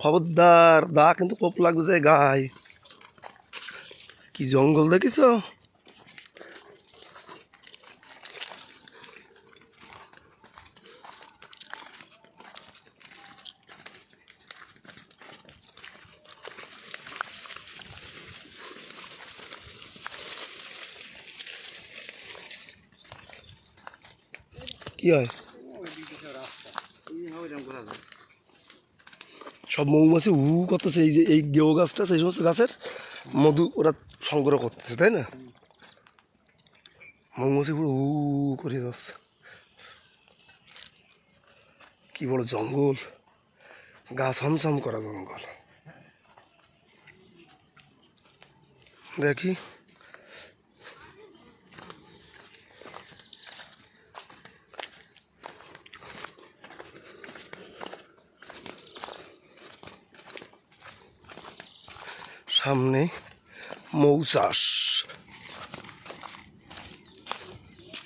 খবরদার দা কিন্তু কোপ লাগবে যে গায়ে কি জঙ্গল দেখিস কি হয়? সব মৌমাছি হু করতেছে, এই যে এই গেও গাছটা, সেই সমস্ত গাছের মধু ওরা সংগ্রহ করতেছে, তাই না? মৌমাছি পুরো হু করে যাচ্ছে। কি বড় জঙ্গল। গাছ হামসাম করা জঙ্গল। দেখি। সামনে মৌ চাষ